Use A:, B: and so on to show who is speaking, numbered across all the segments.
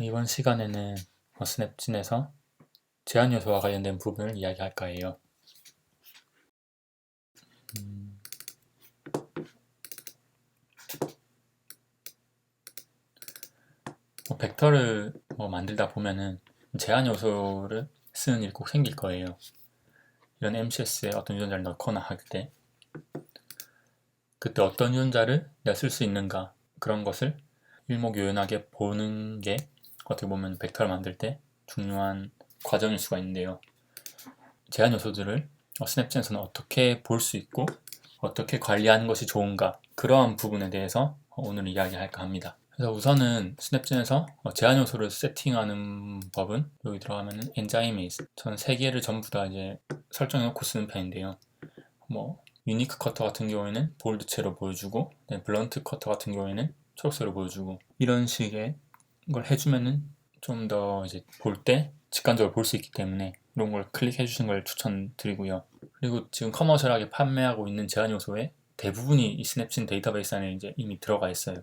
A: 이번 시간에는 어, 스냅진에서 제한 요소와 관련된 부분을 이야기할까 해요. 음, 뭐 벡터를 뭐 만들다 보면은 제한 요소를 쓰는 일이 꼭 생길 거예요. 이런 MCS에 어떤 유전자를 넣거나 할 때 그때 어떤 유전자를 내가 쓸 수 있는가 그런 것을 일목요연하게 보는 게 어떻게 보면 벡터를 만들 때 중요한 과정일 수가 있는데요. 제한 요소들을 어, 스냅진에서는 어떻게 볼 수 있고 어떻게 관리하는 것이 좋은가 그러한 부분에 대해서 오늘 이야기할까 합니다. 그래서 우선은 스냅진에서 어, 제한 요소를 세팅하는 법은 여기 들어가면은 엔자이메이스 저는 세 개를 전부 다 이제 설정해 놓고 쓰는 편인데요. 뭐 유니크 커터 같은 경우에는 볼드체로 보여주고 네, 블런트 커터 같은 경우에는 초록색으로 보여주고 이런 식의 걸 해주면은 좀 더 이제 볼 때 직관적으로 볼 수 있기 때문에 이런 걸 클릭해 주시는 걸 추천드리고요. 그리고 지금 커머셜하게 판매하고 있는 제한 요소의 대부분이 이 스냅친 데이터베이스 안에 이제 이미 들어가 있어요.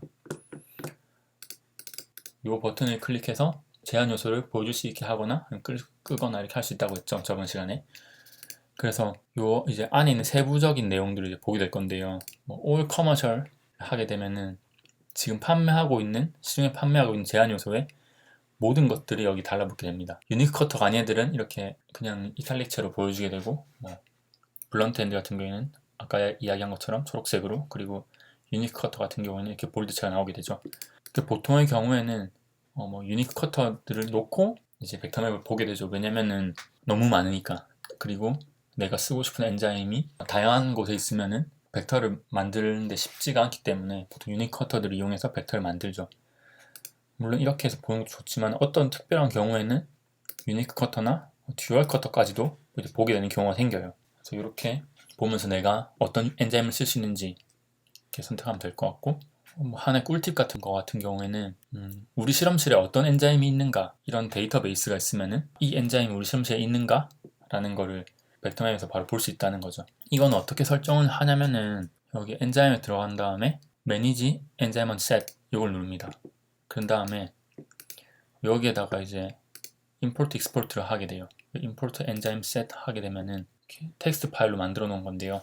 A: 이 버튼을 클릭해서 제한 요소를 보여줄 수 있게 하거나 끌, 끄거나 이렇게 할 수 있다고 했죠. 저번 시간에. 그래서 요 이제 안에 있는 세부적인 내용들을 보게 될 건데요. 뭐 all commercial 하게 되면은 지금 판매하고 있는 시중에 판매하고 있는 제한 요소의 모든 것들이 여기 달라붙게 됩니다. 유니크 커터가 아닌 애들은 이렇게 그냥 이탈릭체로 보여주게 되고 뭐 블런트 핸드 같은 경우에는 아까 이야기한 것처럼 초록색으로 그리고 유니크 커터 같은 경우에는 이렇게 볼드체가 나오게 되죠. 그 보통의 경우에는 어, 뭐 유니크 커터들을 놓고 이제 벡터맵을 보게 되죠. 왜냐면은 너무 많으니까. 그리고 내가 쓰고 싶은 엔자임이 다양한 곳에 있으면은 벡터를 만드는데 쉽지가 않기 때문에 보통 유니크 커터들을 이용해서 벡터를 만들죠. 물론 이렇게 해서 보는 것도 좋지만 어떤 특별한 경우에는 유니크 커터나 듀얼 커터까지도 이제 보게 되는 경우가 생겨요. 그래서 이렇게 보면서 내가 어떤 엔자임을 쓸 수 있는지 이렇게 선택하면 될 것 같고 뭐 하나의 꿀팁 같은 거 같은 경우에는 음, 우리 실험실에 어떤 엔자임이 있는가 이런 데이터베이스가 있으면은 이 엔자임이 우리 실험실에 있는가 라는 거를 벡터맵에서 바로 볼 수 있다는 거죠. 이건 어떻게 설정을 하냐면은 여기 엔자임에 들어간 다음에 매니지 엔자임 on 이걸 누릅니다. 그런 다음에 여기에다가 이제 import export를 하게 돼요. import enzyme set 하게 되면은 텍스트 파일로 만들어 놓은 건데요.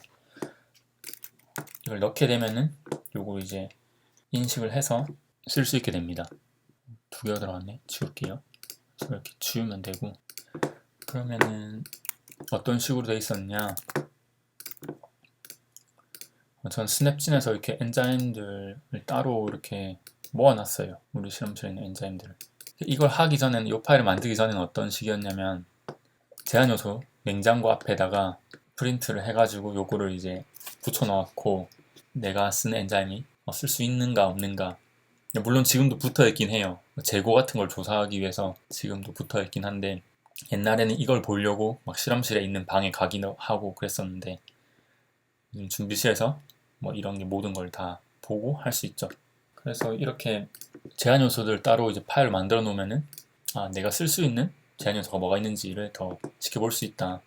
A: 이걸 넣게 되면은 요거 이제 인식을 해서 쓸 수 있게 됩니다. 두 개가 들어갔네. 지울게요. 그래서 이렇게 지우면 되고 그러면은 어떤 식으로 돼 있었냐 전 스냅진에서 이렇게 엔자임들을 따로 이렇게 모아놨어요. 우리 실험실에 있는 엔자임들을. 이걸 하기 전에는 이 파일을 만들기 전에는 어떤 식이었냐면 제한 요소 냉장고 앞에다가 프린트를 해가지고 요거를 이제 붙여넣고 내가 쓰는 엔자임이 쓸 수 있는가 없는가 물론 지금도 붙어 있긴 해요. 재고 같은 걸 조사하기 위해서 지금도 붙어 있긴 한데 옛날에는 이걸 보려고 막 실험실에 있는 방에 가기도 하고 그랬었는데 준비실에서 뭐 이런 게 모든 걸 다 보고 할 수 있죠. 그래서 이렇게 제한 요소들 따로 이제 파일을 만들어 놓으면은 아, 내가 쓸 수 있는 제한 요소가 뭐가 있는지를 더 지켜볼 수 있다.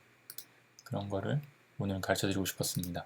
A: 그런 거를 오늘 가르쳐 드리고 싶었습니다.